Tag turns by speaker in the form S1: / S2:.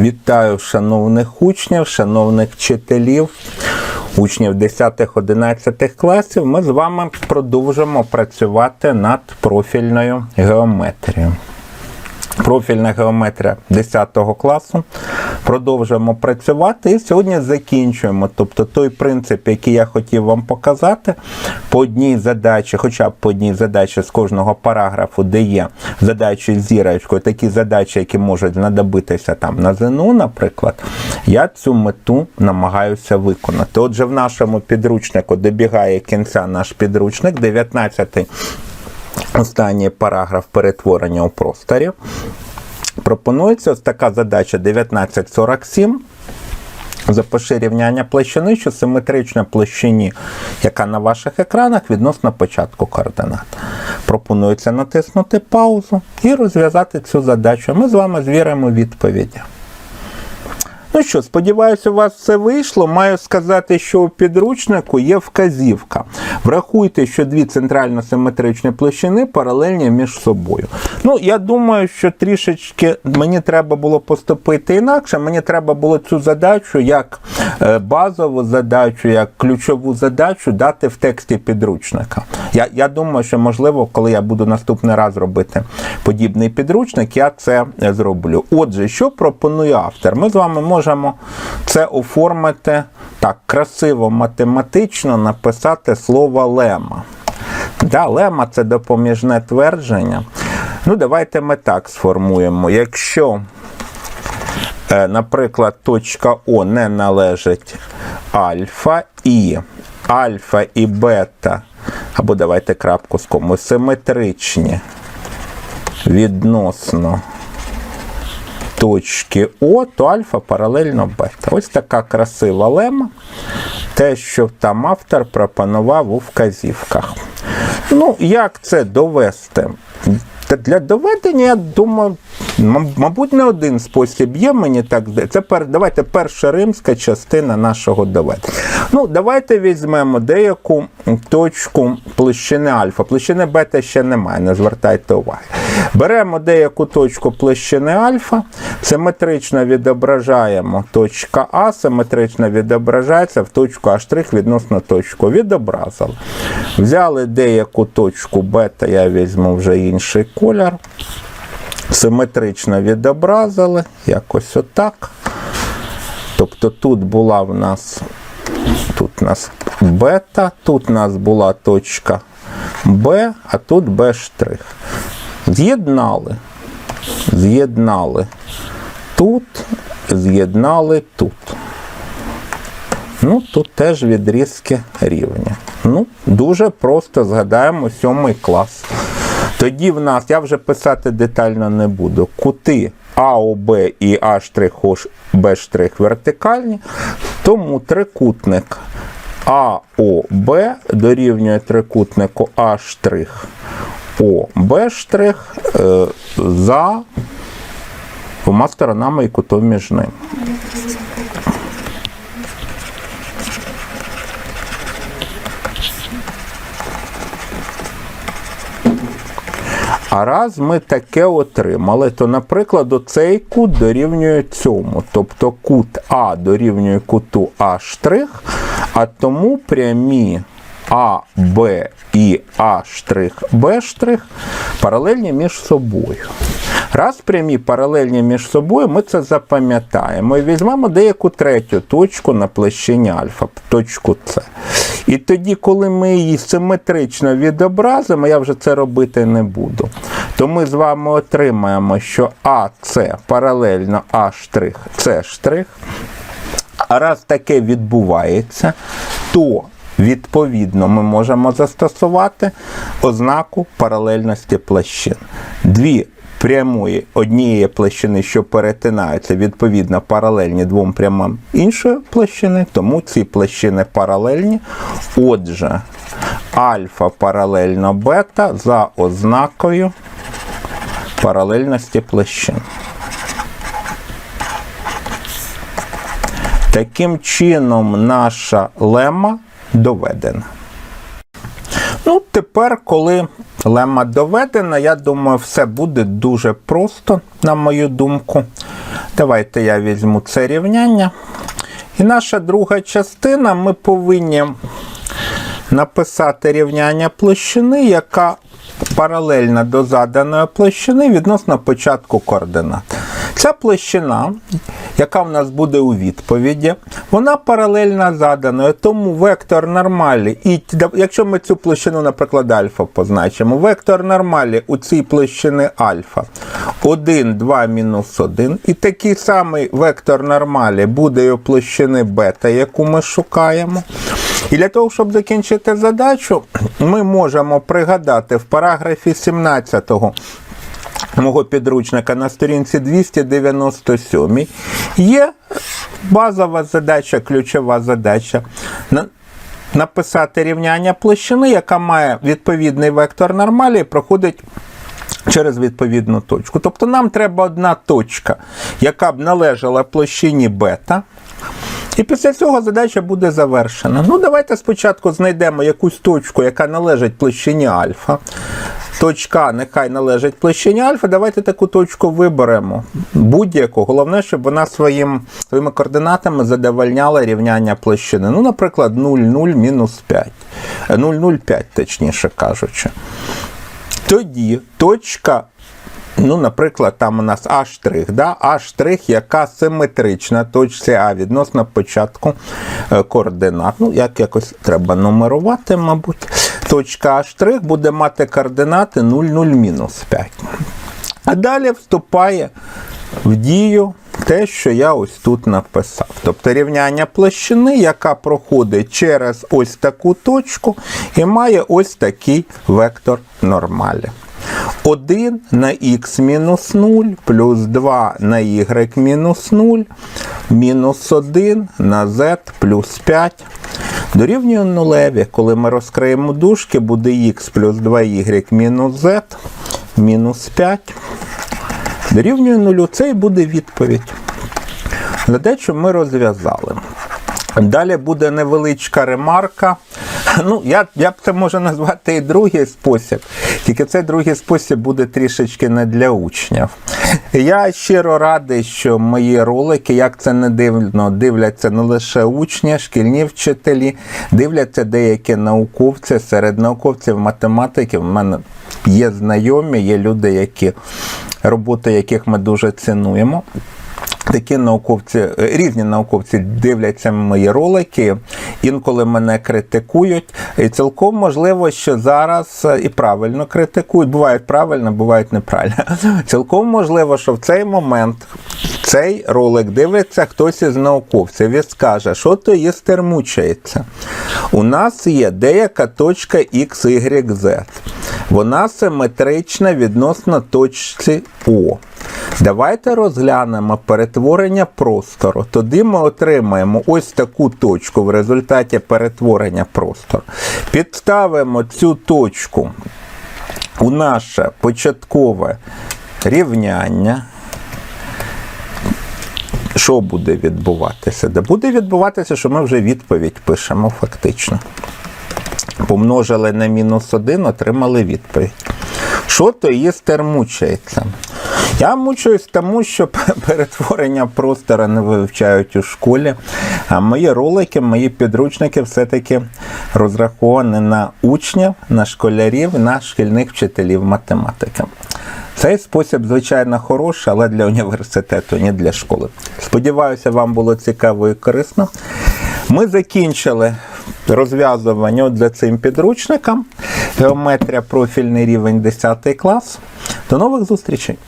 S1: Вітаю шановних учнів, шановних вчителів, учнів 10-11 класів. Ми з вами продовжимо працювати над профільною геометрією. Профільна геометрія 10 класу. Продовжуємо працювати і сьогодні закінчуємо. Тобто той принцип, який я хотів вам показати, по одній задачі, хоча б по одній задачі з кожного параграфу, де є задачі з зірочкою, такі задачі, які можуть знадобитися там на ЗНО, наприклад, я цю мету намагаюся виконати. Отже, в нашому підручнику добігає кінця наш підручник, 19 останній параграф перетворення у просторі. Пропонується ось така задача 1947. Запиши рівняння площини, що симетрична площині, яка на ваших екранах відносно початку координат. Пропонується натиснути паузу і розв'язати цю задачу. Ми з вами звіримо відповіді. Ну що, сподіваюся, у вас все вийшло. Маю сказати, що у підручнику є вказівка. Врахуйте, що дві центрально-симетричні площини паралельні між собою. Ну, я думаю, що трішечки мені треба було поступити інакше. Мені треба було цю задачу як базову задачу, як ключову задачу дати в тексті підручника. Я, я думаю, що можливо, коли я буду наступний раз робити подібний підручник, я це е, зроблю. Отже, що пропонує автор? Ми з вами можемо це оформити так красиво математично, написати слово лема. Да, лема це допоміжне твердження. Ну, давайте ми так сформуємо. Якщо, е, наприклад, точка О не належить альфа і альфа і бета, або давайте крапку з кому, симетричні відносно точки О, то альфа паралельно бета. Ось така красива лема. Те, що там автор пропонував у вказівках. Ну, як це довести? Та для доведення, я думаю, мабуть, не один спосіб є, мені так. Це пер, давайте перша римська частина нашого доведення. Ну, давайте візьмемо деяку точку площини альфа. Площини бета ще немає, не звертайте уваги. Беремо деяку точку площини альфа, симетрично відображаємо точка А, симетрично відображається в точку А' відносно точку. Відобразили. Взяли деяку точку бета, я візьму вже інший колір. Симетрично відобразили, якось отак. Тобто тут була в нас тут у нас бета, тут у нас була точка Б, а тут Б штрих. З'єднали. З'єднали тут, з'єднали тут. Ну, тут теж відрізки рівні. Ну, дуже просто згадаємо сьомий клас. Тоді в нас, я вже писати детально не буду, кути АОБ і А'Б' вертикальні, тому трикутник АОБ дорівнює трикутнику ОБ' е, за двома сторонами і кутом між ними. А раз ми таке отримали, то, наприклад, оцей кут дорівнює цьому. Тобто кут А дорівнює куту А', а тому прямі А, Б і А', Б' паралельні між собою. Раз прямі паралельні між собою, ми це запам'ятаємо і візьмемо деяку третю точку на площині альфа, точку С. І тоді, коли ми її симетрично відобразимо, я вже це робити не буду, то ми з вами отримаємо, що АС паралельно А', С'. А раз таке відбувається, то відповідно ми можемо застосувати ознаку паралельності площин. Дві прямої однієї площини, що перетинаються, відповідно паралельні двом прямам іншої площини, тому ці площини паралельні. Отже, альфа паралельно бета за ознакою паралельності площин. Таким чином, наша лема доведена. Ну, тепер, коли лема доведена, я думаю, все буде дуже просто, на мою думку. Давайте я візьму це рівняння. І наша друга частина ми повинні написати рівняння площини, яка паралельна до заданої площини відносно початку координат. Ця площина, яка в нас буде у відповіді, вона паралельна заданою, тому вектор нормалі, і якщо ми цю площину, наприклад, альфа позначимо, вектор нормалі у цій площини альфа. 1, 2, мінус 1, і такий самий вектор нормалі буде у площини бета, яку ми шукаємо. І для того, щоб закінчити задачу, ми можемо пригадати в параграфі 17 мого підручника на сторінці 297 є базова задача, ключова задача. Написати рівняння площини, яка має відповідний вектор нормалі і проходить через відповідну точку. Тобто нам треба одна точка, яка б належала площині бета. І після цього задача буде завершена. Ну, давайте спочатку знайдемо якусь точку, яка належить площині альфа. Точка нехай належить площині альфа. Давайте таку точку виберемо. Будь-яку. Головне, щоб вона своїм, своїми координатами задовольняла рівняння площини. Ну, наприклад, 0,0 мінус 5. Е, 0,05, точніше кажучи. Тоді точка Ну, наприклад, там у нас А', да? А', яка симетрична точці А відносно початку е, координат. Ну, як якось треба нумерувати, мабуть. Точка А' буде мати координати 0, 0, мінус 5. А далі вступає в дію те, що я ось тут написав. Тобто рівняння площини, яка проходить через ось таку точку і має ось такий вектор нормалі. 1 на х мінус 0, плюс 2 на y мінус 0, мінус 1 на z плюс 5. Дорівнює нулеві. Коли ми розкриємо дужки, буде х плюс 2y мінус z мінус 5. Дорівнює нулю. Це і буде відповідь. Задачу ми розв'язали. Далі буде невеличка ремарка. Ну, я, я б це можу назвати і другий спосіб, тільки цей другий спосіб буде трішечки не для учнів. Я щиро радий, що мої ролики, як це не дивно, дивляться не лише учні, шкільні вчителі, дивляться деякі науковці. Серед науковців математиків в мене є знайомі, є люди, які роботи яких ми дуже цінуємо. Такі науковці, різні науковці дивляться мої ролики, інколи мене критикують. І цілком можливо, що зараз і правильно критикують. Бувають правильно, бувають неправильно. Цілком можливо, що в цей момент цей ролик дивиться хтось із науковців і скаже, що то їстер мучається. У нас є деяка точка X, Z. Вона симетрична відносно точці О. Давайте розглянемо перетворення простору. Тоді ми отримаємо ось таку точку в результаті перетворення простору. Підставимо цю точку у наше початкове рівняння. Що буде відбуватися? Да буде відбуватися, що ми вже відповідь пишемо фактично. Помножили на мінус 1, отримали відповідь. Що то їстер мучається? Я мучуюсь тому, що перетворення простора не вивчають у школі. А мої ролики, мої підручники все-таки розраховані на учнів, на школярів, на шкільних вчителів математики. Цей спосіб, звичайно, хороший, але для університету, не для школи. Сподіваюся, вам було цікаво і корисно. Ми закінчили розв'язування за цим підручником. Геометрія профільний рівень 10 клас. До нових зустрічей!